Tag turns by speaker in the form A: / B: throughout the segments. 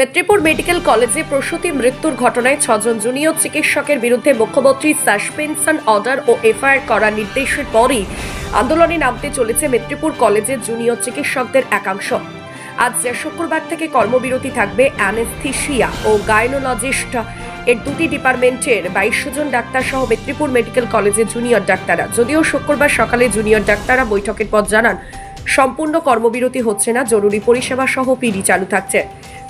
A: মেট্রিপুর medical কলেজে প্রসূতি মৃত্যুর ঘটনায় ছজন জুনিয়র চিকিৎসকের বিরুদ্ধে মুখ্যমন্ত্রী সাসপেনশন অর্ডার ও এফআইআর করার নির্দেশের পরই আন্দোলনে নামতে চলেছে মেট্রিপুর কলেজের জুনিয়র চিকিৎসকদের একাংশ। আজ শুক্রবার থেকে কর্মবিরতি থাকবে অ্যানেস্থিসিয়া ও গাইনোলজিস্ট। এর দুটি ডিপার্টমেন্টের বাইশ জন ডাক্তার সহ মেট্রিপুর মেডিকেল কলেজের জুনিয়র ডাক্তাররা। যদিও শুক্রবার সকালে জুনিয়র ডাক্তাররা বৈঠকের পর জানান, সম্পূর্ণ কর্মবিরতি হচ্ছে না, জরুরি পরিষেবা সহ পিডি চালু থাকছে।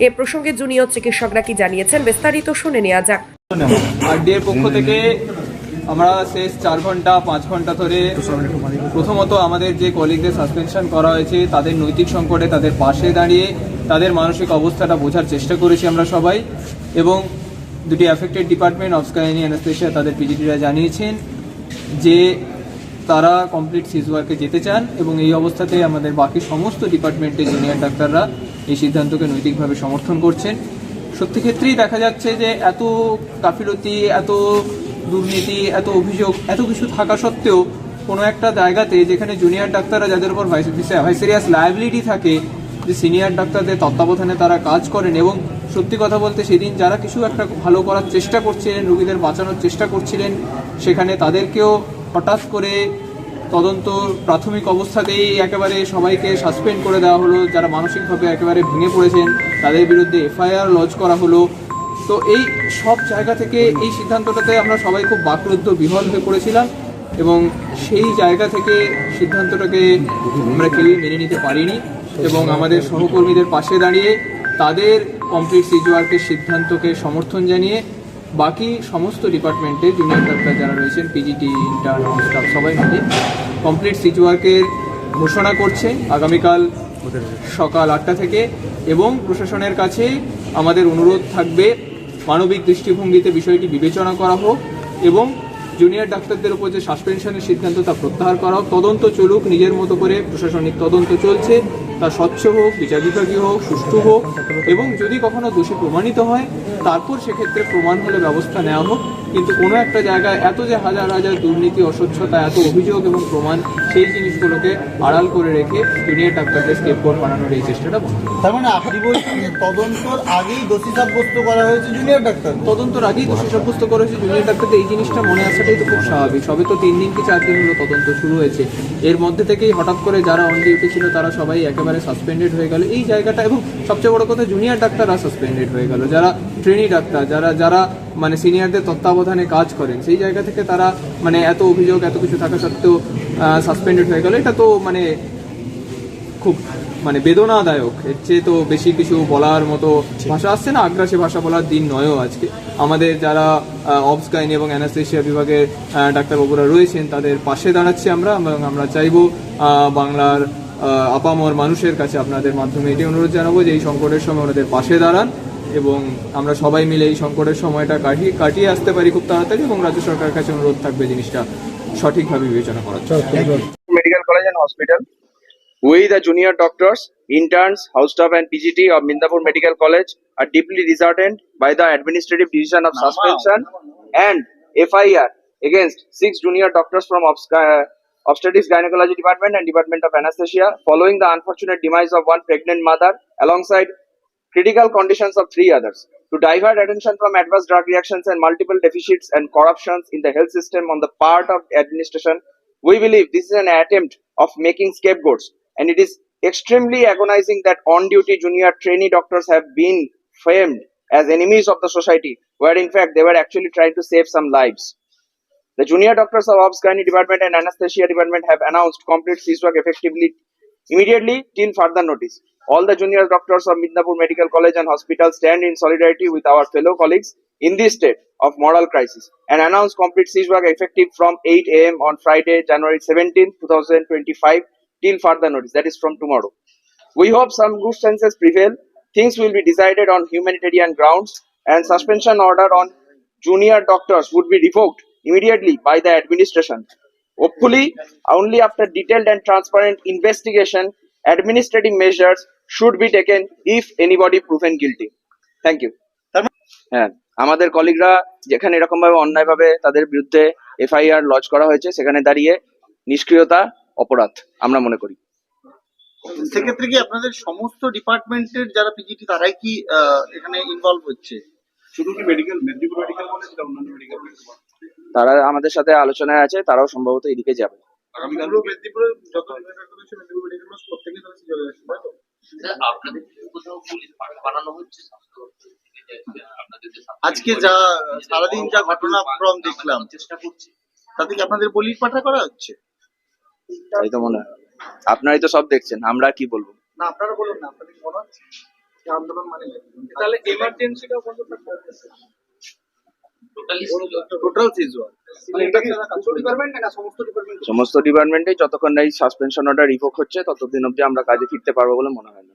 A: এ প্রসঙ্গে জুনিয়র চিকিৎসকরা কি জানিয়েছেন বিস্তারিত শুনে নেওয়া যাক।
B: পক্ষ থেকে আমরা শেষ চার ঘণ্টা, পাঁচ ঘণ্টা ধরে প্রথমত আমাদের যে কলিগদের সাসপেনশন করা হয়েছে, তাদের নৈতিক সংকটে তাদের পাশে দাঁড়িয়ে তাদের মানসিক অবস্থাটা বোঝার চেষ্টা করেছি আমরা সবাই এবং দুটি অ্যাফেক্টেড ডিপার্টমেন্ট অফ স্কাইনি অ্যানাস্টেশিয়া তাদের পিজিটিরা জানিয়েছেন যে তারা কমপ্লিট সিজ ওয়ার্কে যেতে চান এবং এই অবস্থাতে আমাদের বাকি সমস্ত ডিপার্টমেন্টের জুনিয়র ডাক্তাররা এই সিদ্ধান্তকে নৈতিকভাবে সমর্থন করছেন। সত্যি ক্ষেত্রেই দেখা যাচ্ছে যে এত গাফিলতি, এত দুর্নীতি, এত অভিযোগ, এত কিছু থাকা সত্ত্বেও কোনো একটা জায়গাতে যেখানে জুনিয়র ডাক্তাররা যাদের উপর ভাইসেরিয়াস লায়াবিলিটি থাকে, যে সিনিয়র ডাক্তারদের তত্ত্বাবধানে তারা কাজ করেন এবং সত্যি কথা বলতে সেদিন যারা কিছু একটা ভালো করার চেষ্টা করছিলেন, রুগীদের বাঁচানোর চেষ্টা করছিলেন, সেখানে তাদেরকেও হঠাৎ করে তদন্ত প্রাথমিক অবস্থাতেই একেবারে সবাইকে সাসপেন্ড করে দেওয়া হলো। যারা মানসিকভাবে একেবারে ভেঙে পড়েছেন, তাদের বিরুদ্ধে এফআইআর লজ করা হলো। তো এই সব জায়গা থেকে এই সিদ্ধান্তটাতে আমরা সবাই খুব বাকরুদ্ধ বিহল হয়ে পড়েছিলাম এবং সেই জায়গা থেকে সিদ্ধান্তটাকে আমরা কেউই মেনে নিতে পারিনি এবং আমাদের সহকর্মীদের পাশে দাঁড়িয়ে তাদের কমপ্লিট সিজওয়ার্কের সিদ্ধান্তকে সমর্থন জানিয়ে বাকি সমস্ত ডিপার্টমেন্টে জুনিয়র ডাক্তার যারা রয়েছেন পিজিটি ইন্টার্ন স্টাফ সবাই মিলে কমপ্লিট সিজওয়ার্কের ঘোষণা করছে আগামীকাল সকাল আটটা থেকে এবং প্রশাসনের কাছে আমাদের অনুরোধ থাকবে মানবিক দৃষ্টিভঙ্গিতে বিষয়টি বিবেচনা করা হোক এবং জুনিয়র ডাক্তারদের উপর যে সাসপেনশনের সিদ্ধান্ত তা প্রত্যাহার করা হোক, তদন্ত চলুক, নিজের মতো করে প্রশাসনিক তদন্ত চলছে। তা স্বচ্ছ হোক বিচার বিভাগীয় হোক, সুষ্ঠু হোক, এবং যদি কখনো দোষী প্রমাণিত হয়, তারপর সেক্ষেত্রে প্রমাণ হলে ব্যবস্থা নেওয়া হোক। কিন্তু কোনো একটা জায়গায় এত যে হাজার হাজার দুর্নীতি অস্বচ্ছতা এত অভিযোগ এবং প্রমাণ সেই জিনিসগুলোকে আড়াল করে রেখে জুনিয়র ডাক্তারদের স্কেপবোর্ড বানানোর এই চেষ্টাটা বন্ধ।
C: তার মানে আপনি বলছেন যে তদন্তর আগেই দোষী সাব্যস্ত করা হয়েছে জুনিয়র ডাক্তার
B: তদন্তর আগেই দোষী সাব্যস্ত করেছে জুনিয়র ডাক্তারদের এই জিনিসটা মনে আসাটাই তো খুব স্বাভাবিক। সবে তো তিন দিন কি চার দিন হলো তদন্ত শুরু হয়েছে। এর মধ্যে থেকেই হঠাৎ করে যারা অন ডিউটি ছিল তারা সবাই একেবারে সাসপেন্ডেড হয়ে গেল। এই জায়গাটা এবং সবচেয়ে বড় কথা জুনিয়র ডাক্তাররা সাসপেন্ডেড হয়ে গেল। যারা ট্রেনি ডাক্তার যারা যারা মানে সিনিয়রদের তত্ত্বাবধানে কাজ করেন। সেই জায়গা থেকে তারা মানে এত অভিযোগ এত কিছু থাকা সত্ত্বেও সাসপেন্ডেড হয়ে গেল। এটা তো মানে খুব মানে বেদনাদায়ক। এর চেয়ে তো বেশি কিছু বলার মতো ভাষা আসছে না। আগ্রাসী ভাষা বলার দিন নয়ও আজকে। আমাদের যারা অবস গাইনি এবং অ্যানাস্থেশিয়া বিভাগের ডাক্তারবাবুরা রয়েছেন তাদের পাশে দাঁড়াচ্ছি আমরা এবং আমরা চাইব বাংলার আপামর মানুষের কাছে আপনাদের মাধ্যমে এটি অনুরোধ জানাব যে এই সংকটের সময় ওনাদের পাশে দাঁড়ান। এবং আমরা সবাই মিলে এই সংকটের সময়টা কাটিয়ে কাটিয়ে আসতে পারি খুব তাড়াতাড়ি এবং রাজ্য সরকারের কাছে অনুরোধ থাকবে জিনিসটা সঠিকভাবে বিবেচনা করার
D: medical college and hospital we the junior doctors interns house staff and PGT of Midnapore medical college are deeply resented by the administrative division of suspension and FIR against six junior doctors from obstetrics gynaecology department and department of anaesthesia following the unfortunate demise of one pregnant mother alongside critical conditions of three others. To divert attention from adverse drug reactions and multiple deficits and corruptions in the health system on the part of administration, we believe this is an attempt of making scapegoats, and it is extremely agonizing that on-duty junior trainee doctors have been framed as enemies of the society, where in fact they were actually trying to save some lives. The junior doctors of Obs Gynae department and anesthesia department have announced complete ceasework effectively immediately till further notice. All the junior doctors of Midnapur Medical College and Hospital stand in solidarity with our fellow colleagues in this state of moral crisis and announce complete ceasework effective from 8 a.m. on Friday, January 17, 2025 till further notice. That is from tomorrow. We hope some good senses prevail. Things will be decided on humanitarian grounds and suspension order on junior doctors would be revoked immediately by the administration. Hopefully, only after detailed and transparent investigation, administrative measures should be taken if anybody proven guilty. Thank you. হ্যাঁ আমাদের কলিগরা যেখানে এরকম ভাবে অন্যায় ভাবে তাদের বিরুদ্ধে এফআইআর লজ করা হয়েছে সেখানে দাঁড়িয়ে নিষ্ক্রিয়তা অপরাধ আমরা মনে করি
C: সেক্ষেত্রে কি আপনাদের সমস্ত ডিপার্টমেন্টের যারা পিজিটি তারাই কি আহ, এখানে ইনভলভ হচ্ছে
E: শুধু কি মেডিকেল মেদিনীপুর মেডিকেল কলেজ না অন্যান্য মেডিকেল
D: তারা আমাদের সাথে আলোচনায় আছে তারাও সম্ভবত এদিকে যাবে।
C: আজকে যা সারাদিন যা ঘটনাক্রম দেখলাম
F: চেষ্টা করছি।
C: তাতে কি আপনাদের বলির পাঠা করা হচ্ছে?
D: তাই তো মনে হয়। আপনারাই তো সব দেখছেন আমরা কি বলব?
C: না আপনারা বলুন না আপনাদের মনে হচ্ছে? আন্দোলন মানে
B: তাহলে এমার্জেন্সিটা বন্ধ থাকবে
F: টোটালি
C: সিজুয়াল
D: সমস্ত ডিপার্টমেন্টে যতক্ষণ না এই সাসপেনশন অর্ডার রিভোক হচ্ছে ততদিন অব্দি আমরা কাজে ফিরতে পারব বলে মনে হয় না।